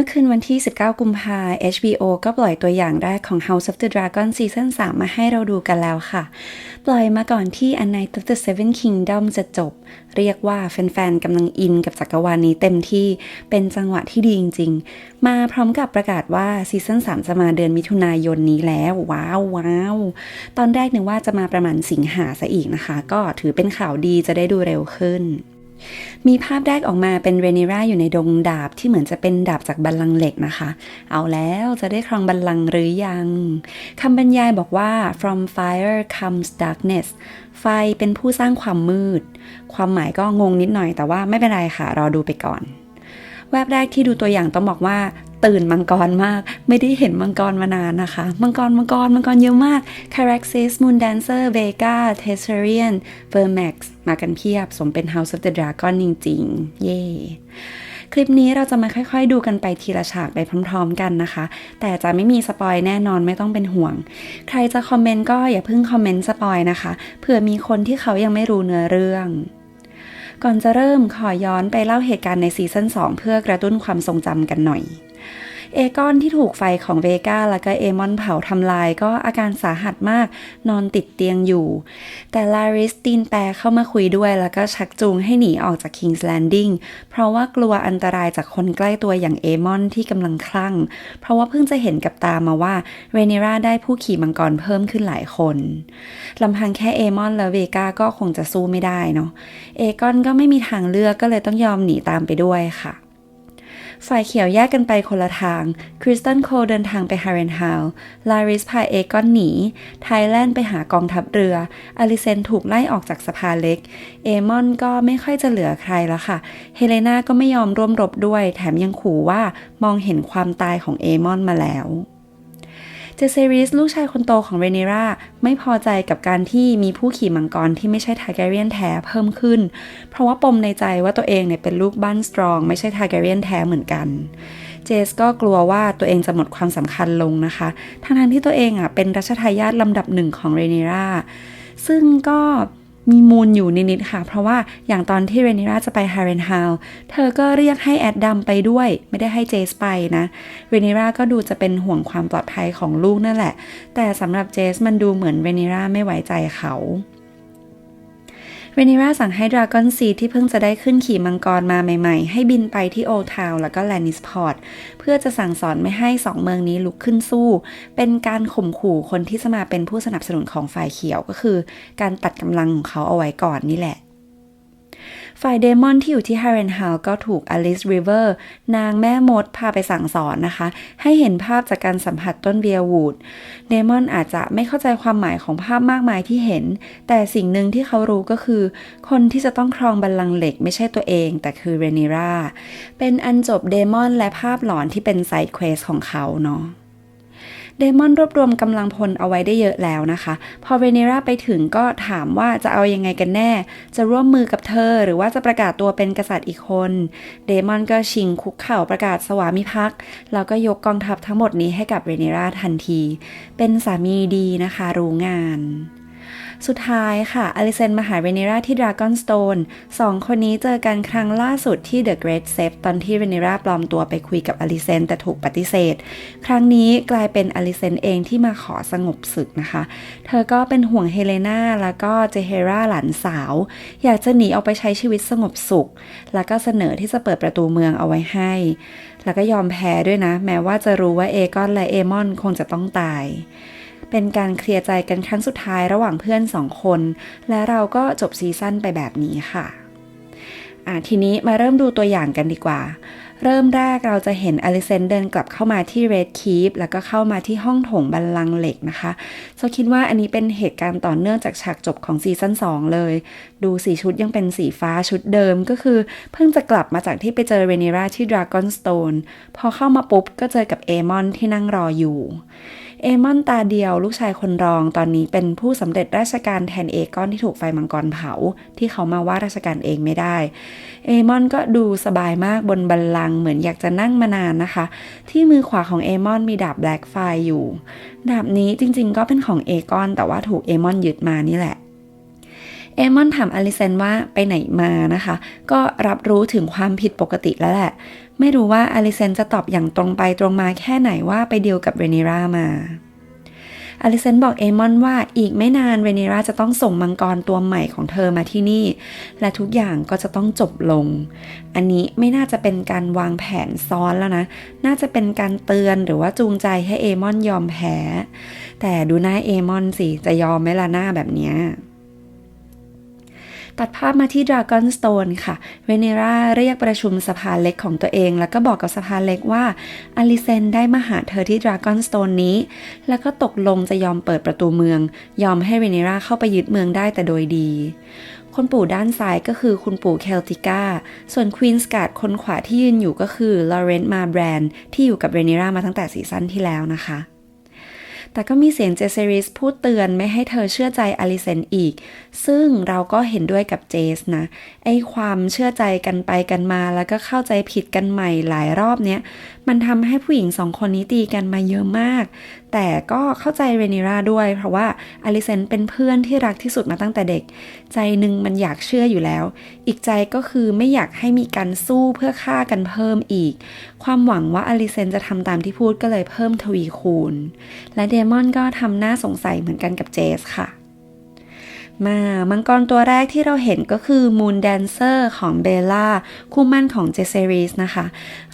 มื่อคืนวันที่ 19 กุมภา HBO ก็ปล่อยตัวอย่างแรกของ House of the Dragon ซีซั่น3 มาให้เราดูกันแล้วค่ะ ปล่อยมาก่อนที่ A Night of the Seven Kingdom จะจบ เรียกว่าแฟนๆกำลังอินกับจักรวาลนี้เต็มที่เป็นจังหวะที่ดีจริง ๆ มาพร้อมกับประกาศว่าซีซั่น3 จะมาเดือนมิถุนายนนี้แล้ว ว้าวว้าวตอนแรกนึกว่าจะมาประมาณสิงหาซะอีกนะคะ ก็ถือเป็นข่าวดีจะได้ดูเร็วขึ้น มีภาพแรกออกมาเป็นเรนิราอยู่ในดงดาบที่เหมือนจะเป็นดาบจากบัลลังก์เหล็กนะคะ เอาแล้วจะได้ครองบัลลังก์หรือยังคำบรรยายบอกว่า from fire comes darkness ไฟเป็นผู้สร้างความมืด ความหมายก็งงนิดหน่อยแต่ว่าไม่เป็นไรค่ะ รอดูไปก่อน แวบแรกที่ดูตัวอย่างต้องบอกว่าตื่นมังกรมาก ไม่ได้เห็นมังกรมานานนะคะ มังกร มังกร มังกรเยอะมาก Caraxes Moon Dancer Vega Tessarian Vermax มากันเพียบ สมเป็น House of the Dragon จริงๆ เย่คลิปนี้เราจะมาค่อยๆ ดูกันไปทีละฉากไปพร้อมๆกันนะคะ แต่จะไม่มีสปอยแน่นอนไม่ต้องเป็นห่วง ใครจะคอมเมนต์ก็อย่าเพิ่งคอมเมนต์สปอยนะคะ เผื่อมีคนที่เขายังไม่รู้เนื้อเรื่อง ก่อนจะเริ่มขอย้อนไปเล่าเหตุการณ์ในซีซั่น2 เพื่อกระตุ้นความทรงจำกันหน่อย เอกอนที่ถูกไฟของเวกาแล้วก็เอมอนเผาทำลายก็อาการสาหัสมากนอนติดเตียงอยู่ แต่ลาริสตีนแปรเข้ามาคุยด้วยแล้วก็ชักจูงให้หนีออกจากคิงส์แลนดิ้งเพราะว่ากลัวอันตรายจากคนใกล้ตัวอย่างเอมอนที่กำลังคลั่ง เพราะว่าเพิ่งจะเห็นกับตามาว่าเรเนราได้ผู้ขี่มังกรเพิ่มขึ้นหลายคนลำพังแค่เอมอนและเวกาก็คงจะสู้ไม่ได้เนาะเอกอนก็ไม่มีทางเลือกก็เลยต้องยอมหนีตามไปด้วยค่ะ ฝ่ายเขียวแยกกันไปคนละทาง คริสตันโคเดินทางไปฮาร์เรนฮาว ลาริสพาเอกอนหนี ไทแลนด์ไปหากองทัพเรือ อลิเซนถูกไล่ออกจากสภาเล็ก เอมอนก็ไม่ค่อยจะเหลือใครแล้วค่ะ เฮเลนาก็ไม่ยอมร่วมรบด้วย แถมยังขู่ว่ามองเห็นความตายของเอมอนมาแล้ว เจเซริสลูกชายคนโตของเรเนราไม่พอใจกับการที่มีผู้ขี่มังกรที่ไม่ใช่ทาร์แกเรียนแท้เพิ่มขึ้น เพราะว่าปมในใจว่าตัวเองเนี่ยเป็นลูกบ้านสตรอง ไม่ใช่ทาร์แกเรียนแท้เหมือนกันเจสก็กลัวว่าตัวเองจะหมดความสำคัญลงนะคะ ทั้งๆที่ตัวเองอะเป็นรัชทายาทลำดับหนึ่งของเรเนราซึ่งก็ มีมูลอยู่นิดๆค่ะ เพราะว่าอย่างตอนที่เรนิราจะไปฮาร์เรนฮาวเธอก็เรียกให้แอดดัมไปด้วย ไม่ได้ให้เจสไปนะ เรนิราก็ดูจะเป็นห่วงความปลอดภัยของลูกนั่นแหละ แต่สำหรับเจสมันดูเหมือนเรนิราไม่ไว้ใจเขา เวนิราสั่งให้ดราก้อนซีที่เพิ่งจะได้ขึ้นขี่มังกรมาใหม่ๆ ให้บินไปที่โอทาวแล้วก็แลนิสพอร์ตเพื่อจะสั่งสอนไม่ให้สองเมืองนี้ลุกขึ้นสู้ เป็นการข่มขู่คนที่จะมาเป็นผู้สนับสนุนของฝ่ายเขียวก็คือ การตัดกำลังของเขาเอาไว้ก่อนนี่แหละ ฝ่ายเดมอนที่อยู่ที่ฮาร์เรนฮาวก็ถูกอลิสริเวอร์นางแม่มดพาไปสั่งสอนนะคะ ให้เห็นภาพจากการสัมผัสต้นเวียวูดเดมอนอาจจะไม่เข้าใจความหมายของภาพมากมายที่เห็น แต่สิ่งหนึ่งที่เขารู้ก็คือ คนที่จะต้องครองบัลลังก์เหล็กไม่ใช่ตัวเอง แต่คือเรเนราเป็นอันจบเดมอนและภาพหลอนที่เป็นไซด์เควสของเขาเนาะ เดมอนรวบรวมกำลังพลเอาไว้ได้เยอะแล้วนะคะ พอเวเนราไปถึงก็ถามว่าจะเอายังไงกันแน่ จะร่วมมือกับเธอหรือว่าจะประกาศตัวเป็นกษัตริย์อีกคน เดมอนก็ชิงคุกเข่าประกาศสวามิภักดิ์แล้วก็ยกกองทัพทั้งหมดนี้ให้กับเวเนราทันที เป็นสามีดีนะคะ รู้งาน สุดท้ายค่ะอลิเซนมาหาเรเนราที่ดราก้อนสโตนสองคนนี้เจอกันครั้งล่าสุดที่เดอะเกรทเซฟตอนที่เรเนราปลอมตัวไปคุยกับอลิเซนแต่ถูกปฏิเสธ ครั้งนี้กลายเป็นอลิเซนเองที่มาขอสงบศึกนะคะ เธอก็เป็นห่วงเฮเลนาแล้วก็เจเฮราหลานสาว อยากจะหนีออกไปใช้ชีวิตสงบสุข แล้วก็เสนอที่จะเปิดประตูเมืองเอาไว้ให้ แล้วก็ยอมแพ้ด้วยนะ แม้ว่าจะรู้ว่าเอกอนและเอมอนคงจะต้องตาย เป็นการเคลียร์ใจกันครั้งสุดท้ายระหว่างเพื่อนสองคน และเราก็จบซีซั่นไปแบบนี้ค่ะะทีนี้มาเริ่มดูตัวอย่างกันดีกว่า เริ่มแรกเราจะเห็นอลิเซนเดินกลับเข้ามาที่เรดคีปแล้วก็เข้ามาที่ห้องโถงบัลลังก์เหล็กนะคะเราคิดว่าอันนี้เป็นเหตุการณ์ต่อเนื่องจากฉากจบของซีซั่น2 เลย ดูสีชุดยังเป็นสีฟ้าชุดเดิมก็คือ เพิ่งจะกลับมาจากที่ไปเจอเรเนราที่ดราก้อนสโตนพอเข้ามาปุ๊บก็เจอกับเอมอนที่นั่งรออยู่ เอมอนตาเดียว ลูกชายคนรองตอนนี้เป็นผู้สำเร็จราชการแทนเอกอนที่ถูกไฟมังกรเผา ที่เขามาว่าราชการเองไม่ได้ เอมอนก็ดูสบายมากบนบัลลังก์เหมือนอยากจะนั่งมานานนะคะ ที่มือขวาของเอมอนมีดาบแบล็กไฟอยู่ ดาบนี้จริงๆ ก็เป็นของเอกอนแต่ว่าถูกเอมอนยึดมานี่แหละเอมอนถามอลิเซนว่าไปไหนมานะคะ ก็รับรู้ถึงความผิดปกติแล้วแหละ ไม่รู้ว่าอลิเซนจะตอบอย่างตรงไปตรงมาแค่ไหนว่าไปเดียวกับเรนิรามาอลิเซนบอกเอมอนว่าอีกไม่นานเรนิราจะต้องส่งมังกรตัวใหม่ของเธอมาที่นี่ และทุกอย่างก็จะต้องจบลง อันนี้ไม่น่าจะเป็นการวางแผนซ้อนแล้วนะ น่าจะเป็นการเตือนหรือว่าจูงใจให้เอมอนยอมแพ้ แต่ดูหน้าเอมอนสิ จะยอมไหมล่ะหน้าแบบเนี้ย ตัดภาพมาที่ Dragon Stone ค่ะ เวเนราเรียกประชุมสภาเล็กของตัวเอง แล้วก็บอกกับสภาเล็กว่าอลิเซนได้มาหาเธอที่ Dragon Stone นี้ แล้วก็ตกลงจะยอมเปิดประตูเมือง ยอมให้เวเนราเข้าไปยึดเมืองได้แต่โดยดีคนปู่ด้านซ้ายก็คือคุณปู่เคลติก้า ส่วนควีนสกาดคนขวาที่ยืนอยู่ก็คือลอเรนต์มาแบรนด์ที่อยู่กับเรเนรามาตั้งแต่ซีซั่นที่แล้วนะคะ แต่ก็มีเสียงเจสซริสพูดเตือนไม่ให้เธอเชื่อใจอลิเซนอีก ซึ่งเราก็เห็นด้วยกับเจสนะ ไอ้ความเชื่อใจกันไปกันมาแล้วก็เข้าใจผิดกันใหม่หลายรอบเนี้ย มันทำให้ผู้หญิงสองคนนี้ตีกันมาเยอะมากแต่ก็เข้าใจเรนิราด้วย เพราะว่าอลิเซนเป็นเพื่อนที่รักที่สุดมาตั้งแต่เด็ก ใจหนึ่งมันอยากเชื่ออยู่แล้ว อีกใจก็คือไม่อยากให้มีการสู้เพื่อฆ่ากันเพิ่มอีก ความหวังว่าอลิเซนจะทำตามที่พูดก็เลยเพิ่มทวีคูณ และเดมอนก็ทำหน้าสงสัยเหมือนกันกับเจสค่ะ มามังกรตัวแรกที่เราเห็นก็คือมูนแดนเซอร์ของเบลล่าคู่มั่นของเจเซรีสนะคะ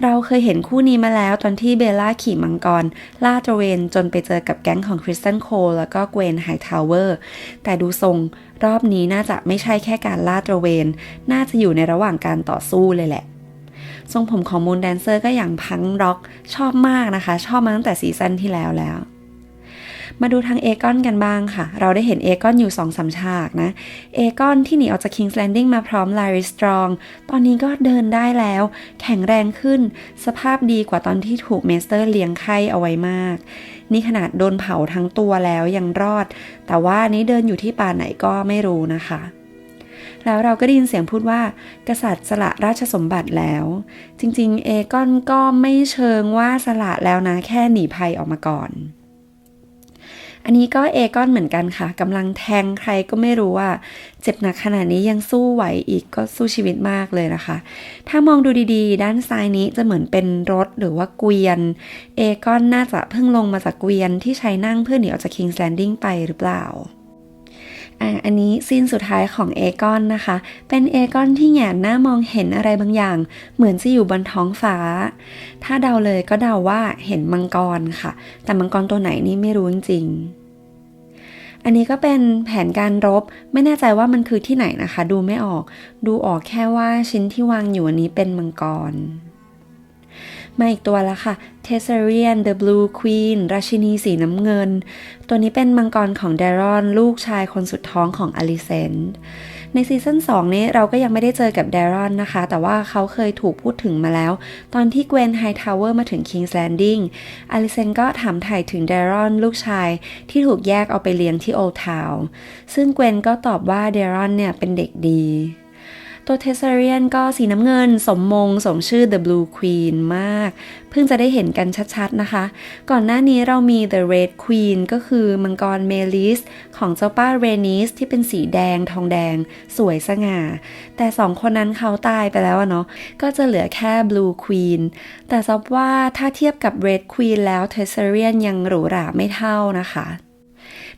เราเคยเห็นคู่นี้มาแล้วตอนที่เบลล่าขี่มังกรล่าตระเวนจนไปเจอกับแก๊งของคริสตันโคแล้วก็เกวนไฮทาวเวอร์แต่ดูทรงรอบนี้น่าจะไม่ใช่แค่การล่าตระเวน น่าจะอยู่ในระหว่างการต่อสู้เลยแหละทรงผมของมูนแดนเซอร์ก็อย่างพังร็อกชอบมากนะคะ ชอบมาตั้งแต่ซีซั่นที่แล้วแล้ว มาดูทางเอกอนกันบ้างค่ะ เราได้เห็นเอกอนอยู่สองสาฉากนะเอกอนที่หนีออกจาก King's Landing มาพร้อมลาริสตรอง ตอนนี้ก็เดินได้แล้ว แข็งแรงขึ้น สภาพดีกว่าตอนที่ถูกเมสเตอร์เลี้ยงไข้เอาไว้มาก นี่ขนาดโดนเผาทั้งตัวแล้วยังรอด แต่ว่านี้เดินอยู่ที่ป่าไหนก็ไม่รู้นะคะแล้วเราก็ได้ยินเสียงพูดว่า กษัตริย์สละราชสมบัติแล้ว จริงๆ เอกอนก็ไม่เชิงว่าสละแล้วนะ แค่หนีภัยออกมาก่อน อันนี้ก็เอกอนเหมือนกันค่ะกำลังแทงใครก็ไม่รู้ว่า เจ็บหนักขนาดนี้ยังสู้ไหวอีกก็สู้ชีวิตมากเลยนะคะ ถ้ามองดูดีๆ ด้านซ้ายนี้จะเหมือนเป็นรถหรือว่าเกวียน เอกอนน่าจะเพิ่งลงมาจากเกวียนที่ใช้นั่งเพื่อหนีออกจากคิงส์แลนดิ้งไปหรือเปล่า อันนี้ซีนสุดท้ายของเอกอนนะคะ เป็นเอกอนที่แงนหน้ามองเห็นอะไรบางอย่าง เหมือนจะอยู่บนท้องฟ้า ถ้าเดาเลยก็เดาว่าเห็นมังกรค่ะ แต่มังกรตัวไหนนี่ไม่รู้จริงอันนี้ก็เป็นแผนการรบไม่แน่ใจว่ามันคือที่ไหนนะคะ ดูไม่ออก ดูออกแค่ว่าชิ้นที่วางอยู่อันนี้เป็นมังกร มาอีกตัวละค่ะ Tessarian the Blue Queen ราชินีสีน้ำเงิน ตัวนี้เป็นมังกรของเดรอนลูกชายคนสุดท้องของอลิเซนในซีซั่น2 นี้เราก็ยังไม่ได้เจอกับเดรอนนะคะ แต่ว่าเขาเคยถูกพูดถึงมาแล้ว ตอนที่เกวนไฮทาวเวอร์มาถึง King's Landing อลิเซนก็ถามถ่ายถึงเดรอนลูกชายที่ถูกแยกเอาไปเลี้ยงที่โอทาวซึ่งเกวนก็ตอบว่าเดรอนเนี่ยเป็นเด็กดี ตัวเทสเซเรียนก็สีน้ำเงิน สมมง สมชื่อ The Blue Queen มาก เพิ่งจะได้เห็นกันชัดๆนะคะ ก่อนหน้านี้เรามี The Red Queen ก็คือมังกรเมลิส ของเจ้าป้าเรนิสที่เป็นสีแดงทองแดง สวยสง่า แต่สองคนนั้นเขาตายไปแล้วเนาะก็จะเหลือแค่ Blue Queen แต่ซับว่าถ้าเทียบกับ Red Queen แล้วเทสเซเรียนยังหรูหราไม่เท่านะคะ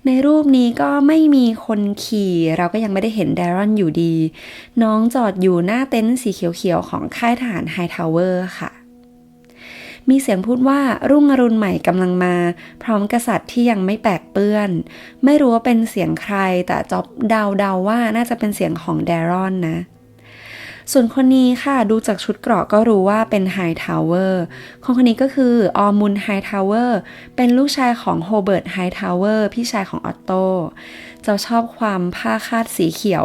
ในรูปนี้ก็ไม่มีคนขี่ เราก็ยังไม่ได้เห็นแดรอนอยู่ดี น้องจอดอยู่หน้าเต็นท์สีเขียวๆ ของค่ายทหารไฮทาวเวอร์ค่ะ มีเสียงพูดว่ารุ่งอรุณใหม่กำลังมา พร้อมกษัตริย์ที่ยังไม่แปกเปื้อน ไม่รู้ว่าเป็นเสียงใครแต่จอบเดาเดาว่าน่าจะเป็นเสียงของแดรอนนะ ส่วนคนนี้ค่ะดูจากชุดเกราะก็รู้ว่าเป็นไฮทาวเวอร์คนคนนี้ก็คือออมุนไฮทาวเวอร์เป็นลูกชายของโฮเบิร์ตไฮทาวเวอร์พี่ชายของออตโตจ้าชอบความผ้าคาดสีเขียว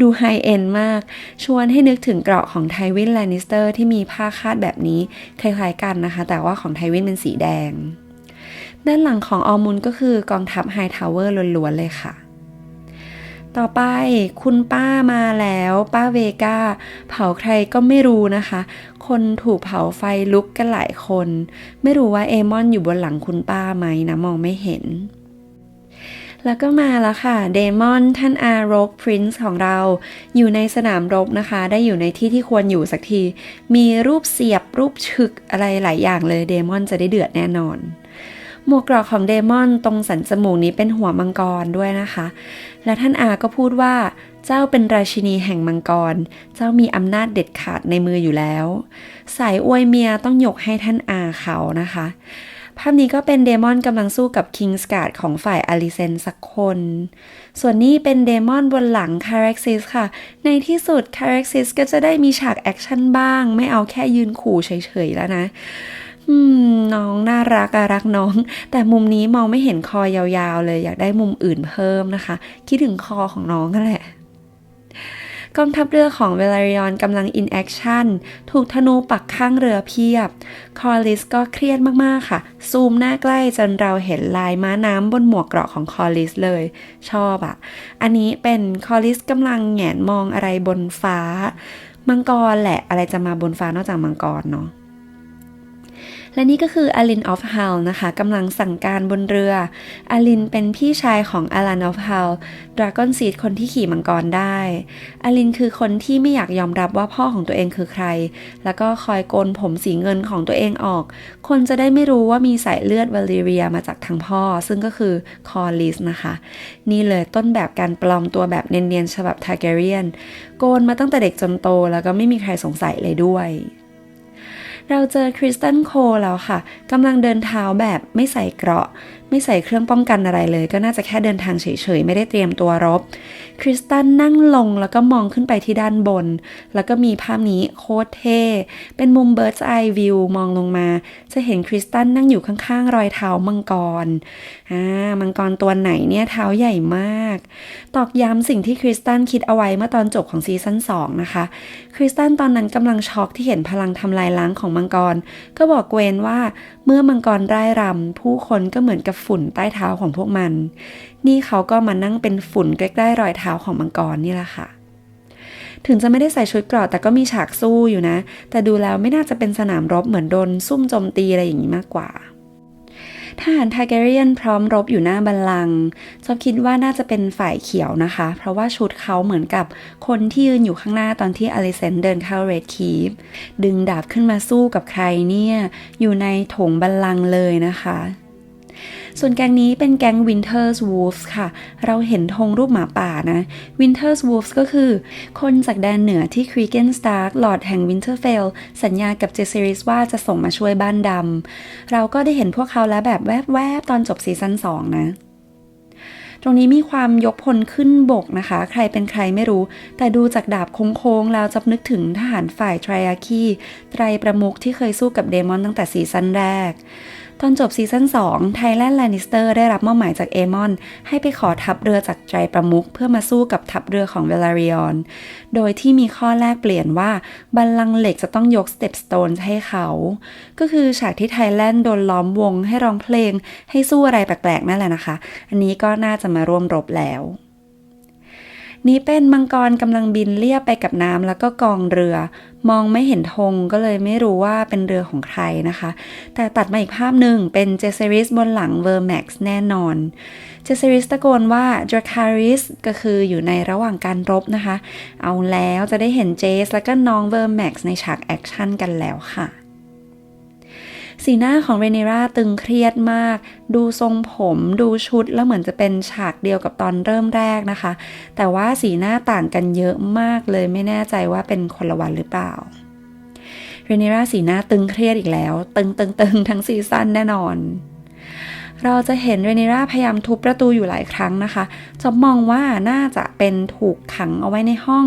ดูไฮเอ็นมาก ชวนให้นึกถึงเกราะของไทวินแลนิสเตอร์ที่มีผ้าคาดแบบนี้คล้ายๆกันนะคะ แต่ว่าของไทวินเป็นสีแดง ด้านหลังของออมุนก็คือกองทัพไฮทาวเวอร์ล้วนๆเลยค่ะ ต่อไปคุณป้ามาแล้ว ป้าเวกาเผาใครก็ไม่รู้นะคะ คนถูกเผาไฟลุกกันหลายคน ไม่รู้ว่าเอมอนอยู่บนหลังคุณป้าไหมนะมองไม่เห็น แล้วก็มาแล้วค่ะ เดมอนท่านอารกพรินซ์ของเรา อยู่ในสนามรบนะคะ ได้อยู่ในที่ที่ควรอยู่สักที มีรูปเสียบรูปฉึกอะไรหลายอย่างเลยเดมอนจะได้เดือดแน่นอน หมวกกรอกของเดมอนตรงสันจมูกนี้เป็นหัวมังกรด้วยนะคะ และท่านอาก็พูดว่า เจ้าเป็นราชินีแห่งมังกร เจ้ามีอำนาจเด็ดขาดในมืออยู่แล้ว สายอวยเมียต้องยกให้ท่านอาเขานะคะ ภาพนี้ก็เป็นเดมอนกำลังสู้กับคิงสการ์ดของฝ่ายอลิเซนสักคน ส่วนนี้เป็นเดมอนบนหลังคาร็กซิสค่ะ ในที่สุดคาร็กซิสก็จะได้มีฉากแอคชั่นบ้าง ไม่เอาแค่ยืนขู่เฉยๆแล้วนะ อืมน้องน่ารักอะรักน้อง แต่มุมนี้มองไม่เห็นคอยาวๆเลย อยากได้มุมอื่นเพิ่มนะคะ คิดถึงคอของน้องนั่นแหละกองทัพเรือของเวลาริออนกำลังอินแอคชั่น ถูกธนูปักข้างเรือเพียบ คอลิสก็เครียดมาก ๆ ค่ะ ซูมหน้าใกล้จนเราเห็นลายม้าน้ำบนหมวกเกราะของคอลิสเลย ชอบอะอันนี้เป็นคอลิสกำลังแงนมองอะไรบนฟ้า มังกรแหละอะไรจะมาบนฟ้านอกจากมังกรเนาะ และนี่ก็คืออลินออฟฮัลนะคะกำลังสั่งการบนเรืออลินเป็นพี่ชายของอลันออฟฮัลดราก้อนซีดคนที่ขี่มังกรได้อลินคือคนที่ไม่อยากยอมรับว่าพ่อของตัวเองคือใคร แล้วก็คอยโกนผมสีเงินของตัวเองออก คนจะได้ไม่รู้ว่ามีสายเลือดวาลิเรียมาจากทางพ่อ ซึ่งก็คือคอลิสนะคะ นี่เลยต้นแบบการปลอมตัวแบบเนียนๆฉบับทาเกเรียน โกนมาตั้งแต่เด็กจนโตแล้วก็ไม่มีใครสงสัยเลยด้วย เราเจอคริสตันโคแล้วค่ะกำลังเดินเท้าแบบไม่ใส่เกราะ ไม่ใส่เครื่องป้องกันอะไรเลย ก็น่าจะแค่เดินทางเฉยๆ ไม่ได้เตรียมตัวรบ คริสตันนั่งลงแล้วก็มองขึ้นไปที่ด้านบน แล้วก็มีภาพนี้โคตรเท่ เป็นมุมเบิร์ดไอวิวมองลงมา จะเห็นคริสตันนั่งอยู่ข้างๆ รอยเท้ามังกร อ่า มังกรตัวไหนเนี่ยเท้าใหญ่มาก ตอกย้ำสิ่งที่คริสตันคิดเอาไว้เมื่อตอนจบของซีซั่น2 นะคะ คริสตันตอนนั้นกำลังช็อกที่เห็นพลังทำลายล้างของมังกร ก็บอกเกวนว่าเมื่อมังกรไร้รำผู้คนก็เหมือนกับฝุ่นใต้เท้าของพวกมัน นี่เขาก็มานั่งเป็นฝุ่นใกล้ๆรอยเท้าของมังกรนี่แหละค่ะ ถึงจะไม่ได้ใส่ชุดเกราะแต่ก็มีฉากสู้อยู่นะ แต่ดูแล้วไม่น่าจะเป็นสนามรบเหมือนโดนซุ่มโจมตีอะไรอย่างนี้มากกว่าทหารทาเกเรียนพร้อมรบอยู่หน้าบัลลังก์ชอบคิดว่าน่าจะเป็นฝ่ายเขียวนะคะ เพราะว่าชุดเขาเหมือนกับคนที่ยืนอยู่ข้างหน้าตอนที่อลิเซนเดินเข้าเรดคีฟดึงดาบขึ้นมาสู้กับใครเนี่ย อยู่ในถงบัลลังก์เลยนะคะ ส่วนแก๊งนี้เป็นแก๊ง Winter's Wolves ค่ะ เราเห็นธงรูปหมาป่านะ Winter's Wolves ก็คือ คนจากแดนเหนือที่ Cregan Stark หลอดแห่ง Winterfell สัญญากับเจเซริสว่าจะส่งมาช่วยบ้านดำ เราก็ได้เห็นพวกเขาแล้วแบบแวบๆ ตอนจบซีซั่น2 นะตรงนี้มีความยกพลขึ้นบกนะคะ ใครเป็นใครไม่รู้ แต่ดูจากดาบโค้งๆแล้วจะนึกถึงทหารฝ่ายทริอาคีไตรประมุขที่เคยสู้กับเดมอนตั้งแต่ซีซั่นแรก ตอนจบซีซั่น2ไทแลนด์แลนิสเตอร์ได้รับมอบหมายจากเอมอน ให้ไปขอทัพเรือจากใจประมุขเพื่อมาสู้กับทัพเรือของเวลาริออน โดยที่มีข้อแรกเปลี่ยนว่าบัลลังก์เหล็กจะต้องยกสเตปสโตนให้เขา ก็คือฉากที่ไทแลนด์โดนล้อมวงให้ร้องเพลงให้สู้อะไรแปลกๆนั่นแหละนะคะ อันนี้ก็น่าจะมาร่วมรบแล้ว นี้เป็นมังกรกำลังบินเลียบไปกับน้ำแล้วก็กองเรือ มองไม่เห็นธงก็เลยไม่รู้ว่าเป็นเรือของใครนะคะ แต่ตัดมาอีกภาพหนึ่งเป็นเจเซริสบนหลังเวอร์แม็กซ์แน่นอนเจเซริสตะโกนว่าดราคาริสก็คืออยู่ในระหว่างการรบนะคะ เอาแล้วจะได้เห็นเจสแล้วก็น้องเวอร์แม็กซ์ในฉากแอคชั่นกันแล้วค่ะ สีหน้าของเรเนราตึงเครียดมาก ดูทรงผมดูชุดแล้วเหมือนจะเป็นฉากเดียวกับตอนเริ่มแรกนะคะ แต่ว่าสีหน้าต่างกันเยอะมากเลยไม่แน่ใจว่าเป็นคนละวันหรือเปล่าเรเนราสีหน้าตึงเครียดอีกแล้ว ตึงตึงตึงทั้งซีซั่นแน่นอน เราจะเห็นเรเนราพยายามทุบประตูอยู่หลายครั้งนะคะจอบมองว่าน่าจะเป็นถูกขังเอาไว้ในห้อง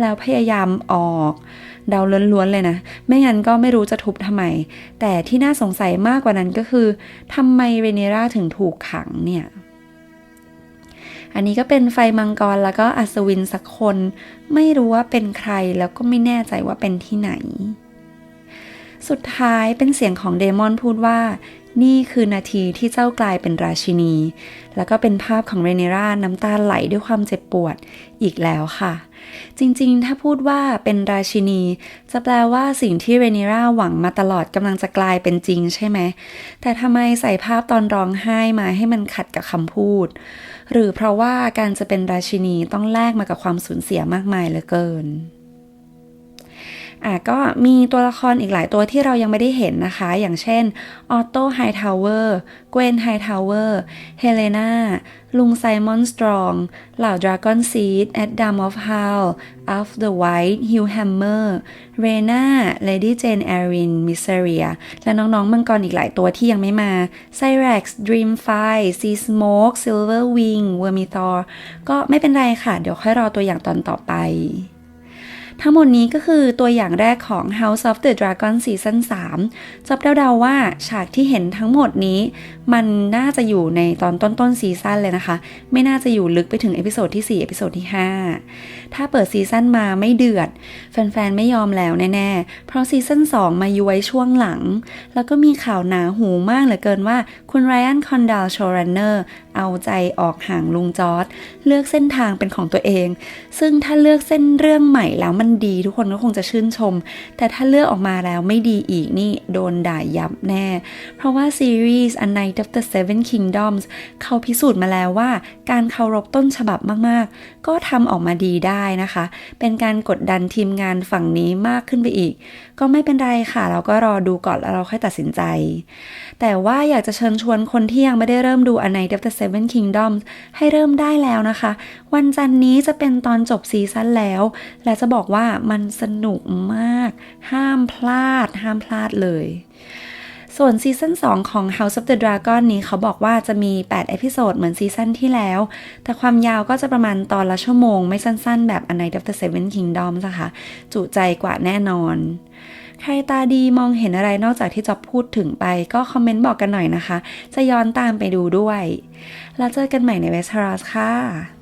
แล้วพยายามออก เดาล้วนๆเลยนะ ไม่งั้นก็ไม่รู้จะทุบทำไม แต่ที่น่าสงสัยมากกว่านั้นก็คือทำไมเวเนราถึงถูกขังเนี่ยอันนี้ก็เป็นไฟมังกรแล้วก็อัศวินสักคน ไม่รู้ว่าเป็นใครแล้วก็ไม่แน่ใจว่าเป็นที่ไหน สุดท้ายเป็นเสียงของเดมอนพูดว่า นี่คือนาทีที่เจ้ากลายเป็นราชินี แล้วก็เป็นภาพของเรเนราน้ำตาไหลด้วยความเจ็บปวดอีกแล้วค่ะ จริงๆ ถ้าพูดว่าเป็นราชินี จะแปลว่าสิ่งที่เรเนราหวังมาตลอดกำลังจะกลายเป็นจริงใช่ไหม แต่ทำไมใส่ภาพตอนร้องไห้มาให้มันขัดกับคำพูด หรือเพราะว่าการจะเป็นราชินีต้องแลกมากับความสูญเสียมากมายเหลือเกิน อะก็มีตัวละครอีกหลายตัวที่เรายังไม่ได้เห็นนะคะ อย่างเช่นออโต้ไฮทาวเวอร์เกวนไฮทาวเวอร์เฮเลนาลุงไซมอนสตรองเหล่าดราก้อนซีดแอดดัมออฟฮาวอัฟเดอะไวท์ฮิวแฮมเมอร์เรนาเลดี้เจนแอรินมิสเซเรียและน้องๆมังกรอีกหลายตัวที่ยังไม่มาไซเร็กซ์ดรีมไฟซีสโมกซิลเวอร์วิงเวอร์มิทอร์ก็ไม่เป็นไรค่ะ เดี๋ยวค่อยรอตัวอย่างตอนต่อไป ทั้งหมดนี้ก็คือตัวอย่างแรกของ House of the Dragon ซีซั่น3จับเดาๆว่าฉากที่เห็นทั้งหมดนี้ มันน่าจะอยู่ในตอนต้นๆซีซั่นเลยนะคะ ไม่น่าจะอยู่ลึกไปถึงเอพิโซดที่ 4 เอพิโซดที่ 5 ถ้าเปิดซีซั่นมาไม่เดือด แฟนๆ ไม่ยอมแล้วแน่ๆ เพราะซีซั่น2 มาย้วยช่วงหลัง แล้วก็มีข่าวหนาหูมากเหลือเกินว่าคุณไรอันคอนดัลโชรันเนอร์ เอาใจออกห่างลุงจอร์ดเลือกเส้นทางเป็นของตัวเอง ซึ่งถ้าเลือกเส้นเรื่องใหม่แล้วมันดีทุกคนก็คงจะชื่นชม แต่ถ้าเลือกออกมาแล้วไม่ดีอีกนี่โดนด่ายับแน่ เพราะว่าซีรีส์ A Night of the Seven Kingdoms เขาพิสูจน์มาแล้วว่า การเคารพต้นฉบับมากๆ ก็ทำออกมาดีได้นะคะ เป็นการกดดันทีมงานฝั่งนี้มากขึ้นไปอีก ก็ไม่เป็นไรค่ะ เราก็รอดูก่อนแล้วเราค่อยตัดสินใจ แต่ว่าอยากจะเชิญชวนคนที่ยังไม่ได้เริ่มดู A Night of the Seven Kingdoms ให้เริ่มได้แล้วนะคะ วันจันนี้จะเป็นตอนจบซีซั่นแล้ว และจะบอกว่ามันสนุกมาก ห้ามพลาด ห้ามพลาดเลยส่วนซีซั่น2 ของ House of the Dragon นี้เขาบอกว่าจะมี 8 เอพิโซดเหมือนซีซั่นที่แล้ว แต่ความยาวก็จะประมาณตอนละชั่วโมง ไม่สั้นๆ แบบ A Night of the Seven Kingdoms นะคะ จุใจกว่าแน่นอน ใครตาดีมองเห็นอะไรนอกจากที่จอบพูดถึงไป ก็คอมเมนต์บอกกันหน่อยนะคะ จะย้อนตามไปดูด้วย แล้วเจอกันใหม่ในเวสทรัสค่ะ